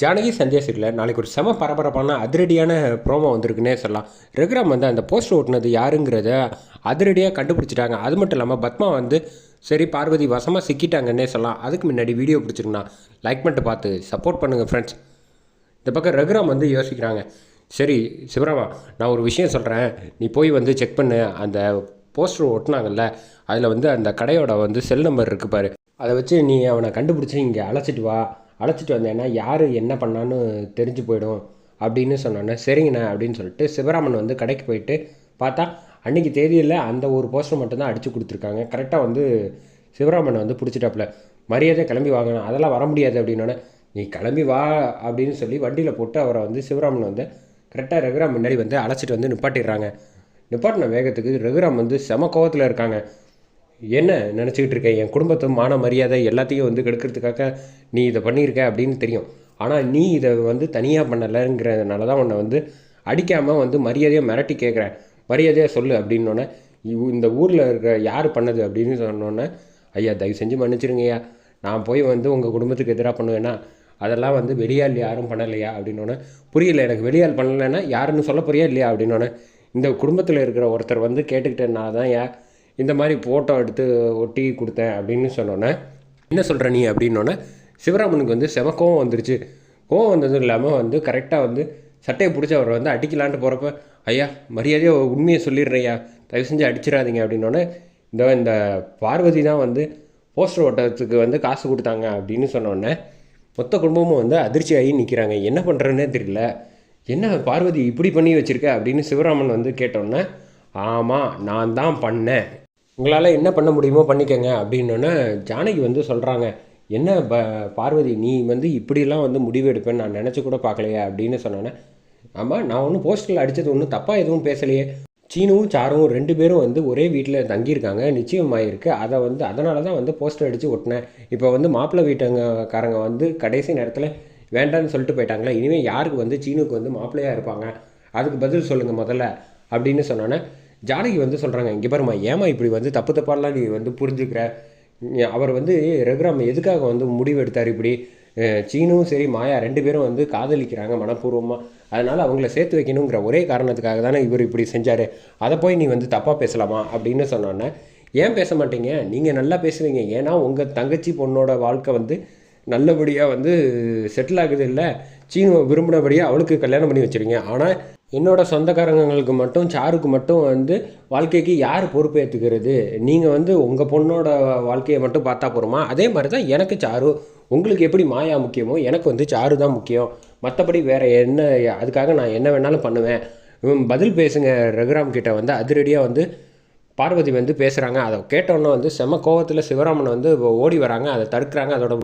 ஜானகி சந்தியா நாளைக்கு ஒரு செம பரபரப்பான அதிரடியான ப்ரோமோ வந்திருக்குன்னே சொல்லலாம். ரகுராம் வந்து அந்த போஸ்டர் ஓட்டுனது யாருங்கிறத அதிரடியாக கண்டுபிடிச்சிட்டாங்க. அது மட்டும் இல்லாமல் பத்மா வந்து சரி பார்வதி வசமாக சிக்கிட்டாங்கன்னே சொல்லலாம். அதுக்கு முன்னாடி வீடியோ பிடிச்சிருக்குண்ணா லைக் பண்ணிட்டு பார்த்து சப்போர்ட் பண்ணுங்கள் ஃப்ரெண்ட்ஸ் இந்த பக்கம் ரகுராம் வந்து யோசிக்கிறாங்க. சரி சிவராமா நான் ஒரு விஷயம் சொல்கிறேன் நீ போய் வந்து செக் பண்ணு. அந்த போஸ்டர் ஒட்டினாங்கல்ல அதில் வந்து அந்த கடையோட வந்து செல் நம்பர் இருக்கு பாரு. அதை வச்சு நீ அவனை கண்டுபிடிச்சி இங்கே அழைச்சிட்டு வா. அழைச்சிட்டு வந்தேன்னா யார் என்ன பண்ணான்னு தெரிஞ்சு போயிடும் அப்படின்னு சொன்னோன்னே சரிங்கண்ணே அப்படின்னு சொல்லிட்டு சிவராமன் வந்து கடைக்கு போயிட்டு பார்த்தா அன்றைக்கி தேதியில் அந்த ஒரு போஸ்டர் மட்டும்தான் அடித்து கொடுத்துருக்காங்க. கரெக்டாக வந்து சிவராமன் வந்து பிடிச்சிட்டாப்புல. மரியாதை கிளம்பி வாங்கணும் அதெல்லாம் வர முடியாது அப்படின்னோடனே நீ கிளம்பி வா அப்படின்னு சொல்லி வண்டியில் போட்டு அவரை வந்து சிவராமன் வந்து கரெக்டாக ரகுராம் முன்னாடி வந்து அழைச்சிட்டு வந்து நிப்பாட்டிடுறாங்க. நிப்பாட்டின வேகத்துக்கு ரகுராம் வந்து செம கோவத்தில் இருக்காங்க. என்ன நினச்சிக்கிட்டு இருக்க? என் குடும்பத்தை மான மரியாதை எல்லாத்தையும் வந்து கெடுக்கிறதுக்காக நீ இதை பண்ணியிருக்க அப்படின்னு தெரியும். ஆனால் நீ இதை வந்து தனியாக பண்ணலைங்கிறதுனால தான் உன்னை வந்து அடிக்காமல் வந்து மரியாதையாக மிரட்டி கேட்குறேன் மரியாதையாக சொல்லு அப்படின்னோடனே இவ் இந்த ஊரில் இருக்கிற யார் பண்ணது அப்படின்னு சொன்னோன்னே ஐயா தயவு செஞ்சு மன்னிச்சிருங்கய்யா. நான் போய் வந்து உங்கள் குடும்பத்துக்கு எதிராக பண்ணுவேன்னா அதெல்லாம் வந்து வெளியால் யாரும் பண்ணலையா? அப்படின்னோடனே புரியல எனக்கு வெளியால் பண்ணலைன்னா யாருன்னு சொல்ல போறியா இல்லையா? அப்படின்னோடனே இந்த குடும்பத்தில் இருக்கிற ஒருத்தர் வந்து கேட்டுக்கிட்டேன்னா தான் ஏன் இந்த மாதிரி ஃபோட்டோ எடுத்து ஒட்டி கொடுத்தேன் அப்படின்னு சொன்னோன்னே என்ன சொல்கிற நீ அப்படின்னோடனே சிவராமனுக்கு வந்து செம கோவம் வந்துருச்சு. கோவம் வந்ததும் இல்லாமல் வந்து கரெக்டாக வந்து சட்டையை பிடிச்சி அவரை வந்து அடிக்கலான்ட்டு போகிறப்ப ஐயா மரியாதையாக உண்மையை சொல்லிடுறையா தயவு செஞ்சு அடிச்சிடாதீங்க அப்படின்னோடனே இந்த இந்த பார்வதி தான் வந்து போஸ்டர் ஓட்டத்துக்கு வந்து காசு கொடுத்தாங்க அப்படின்னு சொன்னோடனே மொத்த குடும்பமும் வந்து அதிர்ச்சி ஆகி நிற்கிறாங்க என்ன பண்ணுறேன்னே தெரியல. என்ன பார்வதி இப்படி பண்ணி வச்சுருக்க? அப்படின்னு சிவராமன் வந்து கேட்டோன்னே ஆமாம் நான் தான் பண்ணேன். உங்களால் என்ன பண்ண முடியுமோ பண்ணிக்கங்க அப்படின்னோடனே ஜானகி வந்து சொல்கிறாங்க என்ன ப பார்வதி நீ வந்து இப்படிலாம் வந்து முடிவு எடுப்பேன்னு நான் நினச்சி கூட பார்க்கலையே அப்படின்னு சொன்னோன்னே ஆமாம் நான் ஒன்றும் போஸ்டரில் அடித்தது ஒன்றும் தப்பாக எதுவும் பேசலையே. சீனுவும் சாரும் ரெண்டு பேரும் வந்து ஒரே வீட்டில் தங்கியிருக்காங்க நிச்சயமாயிருக்கு. அதை வந்து அதனால தான் வந்து போஸ்டர் அடித்து ஒட்டினேன். இப்போ வந்து மாப்பிள்ளை வீட்டுக்காரங்க வந்து கடைசி நேரத்தில் வேண்டான்னு சொல்லிட்டு போயிட்டாங்களே இனிமேல் யாருக்கு வந்து சீனுக்கு வந்து மாப்பிள்ளையாக இருப்பாங்க? அதுக்கு பதில் சொல்லுங்கள் முதல்ல அப்படின்னு சொன்னோன்னே ஜானகி வந்து சொல்கிறாங்க இங்கே பாருமா ஏமா இப்படி வந்து தப்பு தப்பாலாம் நீ வந்து புரிஞ்சுக்கிற? அவர் வந்து ரகுராம் எதுக்காக வந்து முடிவு எடுத்தார் இப்படி? சீனும் சரி மாயா ரெண்டு பேரும் வந்து காதலிக்கிறாங்க மனப்பூர்வமாக அதனால் அவங்கள சேர்த்து வைக்கணுங்கிற ஒரே காரணத்துக்காக தானே இவர் இப்படி செஞ்சார். அதை போய் நீ வந்து தப்பாக பேசலாமா? அப்படின்னு சொன்னோன்னே ஏன் பேச மாட்டீங்க? நீங்கள் நல்லா பேசுவீங்க. ஏன்னா உங்கள் தங்கச்சி பொண்ணோட வாழ்க்கை வந்து நல்லபடியாக வந்து செட்டில் ஆகுது இல்லை? சீனுவை விரும்பினபடியாக அவளுக்கு கல்யாணம் பண்ணி வச்சுருங்க. ஆனால் என்னோடய சொந்தக்காரங்களுக்கு மட்டும் சாருக்கு மட்டும் வந்து வாழ்க்கைக்கு யார் பொறுப்பேற்றுக்கிறது நீங்கள் வந்து உங்கள் பொண்ணோட வாழ்க்கையை மட்டும் பார்த்தா போகிறோமா அதே மாதிரி தான் எனக்கு சாரு உங்களுக்கு எப்படி மாயா முக்கியமோ எனக்கு வந்து சாரு தான் முக்கியம். மற்றபடி வேறு என்ன அதுக்காக நான் என்ன வேணாலும் பண்ணுவேன். பதில் பேசுங்க ரகுராம் கிட்ட வந்து அதிரடியாக வந்து பார்வதி வந்து பேசுகிறாங்க அதை கேட்டோன்னே வந்து செம கோவத்தில் சிவராமன் வந்து ஓடி வராங்க. அதை தடுக்கிறாங்க. அதோட